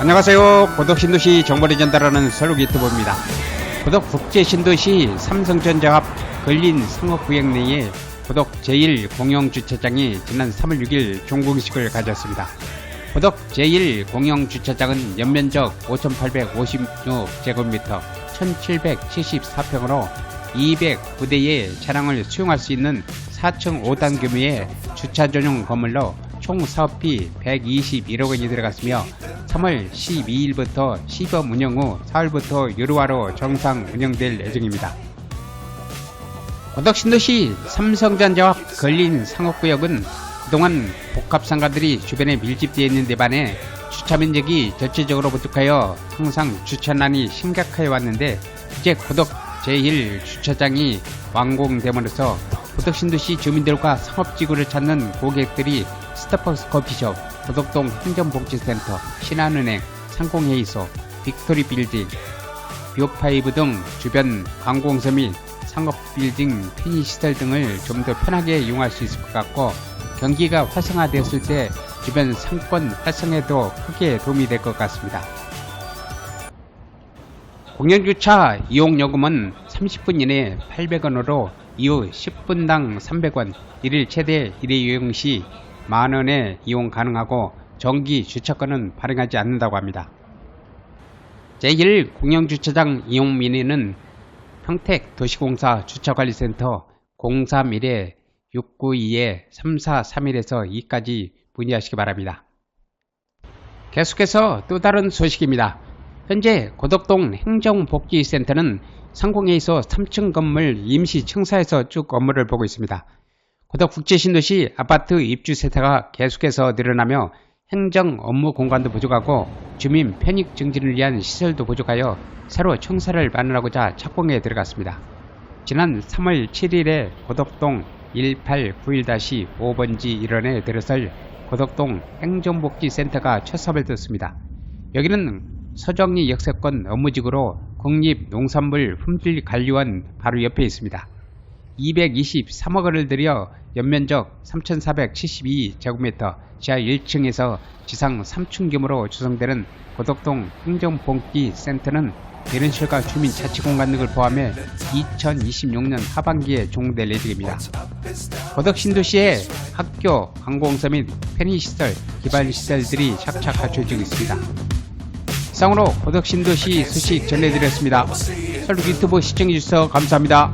안녕하세요. 고덕 신도시 정보를 전달하는 설국 유튜브입니다. 고덕 국제 신도시 삼성전자 앞 걸린 상업구역 내에 고덕 제1 공영주차장이 지난 3월 6일 종공식을 가졌습니다. 고덕 제1 공영주차장은 연면적 5,856제곱미터 1,774평으로 209대의 차량을 수용할 수 있는 4층 5단 규모의 주차 전용 건물로 총 사업비 121억 원이 들어갔으며 3월 12일부터 시범 운영 후 4월부터 유료화로 정상 운영될 예정입니다. 고덕 신도시 삼성전자와 걸린 상업구역은 그동안 복합상가들이 주변에 밀집되어 있는 데 반해 주차 면적이 전체적으로 부족하여 항상 주차난이 심각하여 왔는데 이제 고덕 제1 주차장이 완공됨으로써 고덕 신도시 주민들과 상업지구를 찾는 고객들이 스타벅스 커피숍, 고덕동 행정복지센터, 신한은행, 상공회의소, 빅토리 빌딩, 뷰파이브 등 주변 관공서 및 상업 빌딩, 편의 시설 등을 좀 더 편하게 이용할 수 있을 것 같고 경기가 활성화되었을 때 주변 상권 활성에도 크게 도움이 될 것 같습니다. 공연주차 이용요금은 30분 이내 800원으로 이후 10분당 300원, 1일 최대 1회 이용 시 만 원에 이용 가능하고 정기 주차권은 발행하지 않는다고 합니다. 제1 공영주차장 이용 민의는 평택 도시공사 주차관리센터 031에 692에 3431에서 2까지 문의하시기 바랍니다. 계속해서 또 다른 소식입니다. 현재 고덕동 행정복지센터는 상공회의소 3층 건물 임시 청사에서 쭉 업무를 보고 있습니다. 고덕 국제 신도시 아파트 입주 세태가 계속해서 늘어나며 행정 업무 공간도 부족하고 주민 편익 증진을 위한 시설도 부족하여 새로 청사를 마련하고자 착공에 들어갔습니다. 지난 3월 7일에 고덕동 1891-5번지 일원에 들어설 고덕동 행정복지센터가 첫 삽을 떴습니다. 여기는 서정리 역세권 업무지구로 국립농산물 품질관리원 바로 옆에 있습니다. 223억 원을 들여 연면적 3,472제곱미터 지하 1층에서 지상 3층 규모로 조성되는 고덕동 행정복지센터는 대련실과 주민 자치공간 등을 포함해 2026년 하반기에 종될 예정입니다. 고덕 신도시의 학교, 관공서 및 편의시설, 기반시설들이 착착 갖춰지고 있습니다. 이상으로 고덕 신도시 소식 전해드렸습니다. 설국 유튜브 시청해주셔서 감사합니다.